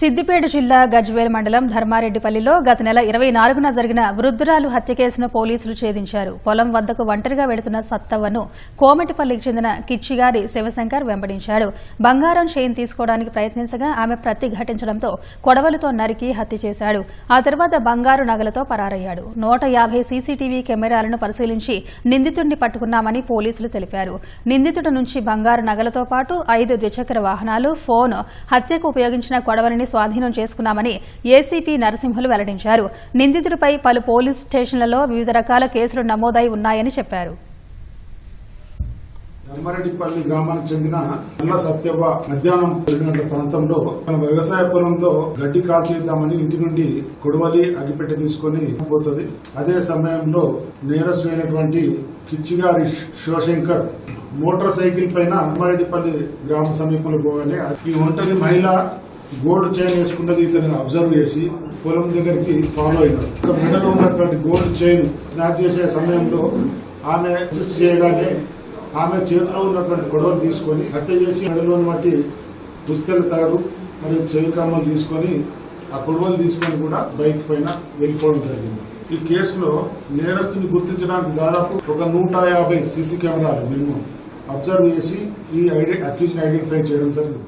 సిద్దిపేట జిల్లా గజ్వేల్ మండలం ధర్మారెడ్డిపల్లిలో గత నెల ఇరవై నాలుగున జరిగిన వృద్ధురాలు హత్య కేసును పోలీసులు ఛేదించారు. పొలం వద్దకు ఒంటరిగా వెడుతున్న సత్తవ్వను కోమటిపల్లికి చెందిన కిచ్చిగారి శివశంకర్ వెంబడించాడు. బంగారం చైన్ తీసుకోవడానికి ప్రయత్నించగా ఆమె ప్రతిఘటించడంతో కొడవలతో నరికి హత్య చేశాడు. ఆ తర్వాత బంగారు నగలతో పరారయ్యాడు. నూట యాభై సీసీటీవీ కెమెరాలను పరిశీలించి నిందితుడిని పట్టుకున్నామని పోలీసులు తెలిపారు. నిందితుడి నుంచి బంగారు నగలతో పాటు ఐదు ద్విచక్ర వాహనాలు ఫోన్ హత్యకు ఉపయోగించిన కొడవలిని స్వాధీనం చేసుకున్నామని ఏసీపీ నరసింహులు వెల్లడించారు. నిందితుడిపై పలు పోలీస్ స్టేషన్లలో వివిధ రకాల కేసులు నమోదై ఉన్నాయని చెప్పారు. ధర్మారెడ్డిపల్లి గ్రామానికి చెందిన నల్ల సత్యవ్వ మధ్యాహ్నం రెండు గంటల ప్రాంతంలో తన వ్యవసాయ పొలంలో గడ్డి కాల్చేద్దామని ఇంటి నుండి కొడవలి అగిపెట్టె తీసుకుని పోతుంది. అదే సమయంలో నేరస్మైనటువంటి కిచ్చిగారి శివశంకర్ మోటార్ సైకిల్ పైన ధర్మారెడ్డిపల్లి గ్రామ సమీపంలో పోగానే ఈ ఒంటరి మహిళ గోల్డ్ చైన్ వేసుకున్నది ఇతను అబ్జర్వ్ చేసి పొలం దగ్గరికి ఫాలో అయినాడు. మెడలో ఉన్నటువంటి గోల్డ్ చైన్ స్నాచ్ చేసే సమయంలో ఆమె చేయగానే ఆమె చేతిలో ఉన్నటువంటి గొడవలు తీసుకొని హత్య చేసి మెడలోని బట్టి పుస్తల తాడు మరియు చెవి కమ్మలు తీసుకొని ఆ గొడవలు తీసుకొని కూడా బైక్ పైన వెళ్ళిపోవడం జరిగింది. ఈ కేసులో నేరస్తుని గుర్తించడానికి దాదాపు ఒక నూట యాభై సీసీ కెమెరాలు మినిమం అబ్జర్వ్ చేసి ఈ ఐడి అక్యూజ్ ఐడెంటిఫై చేయడం జరిగింది.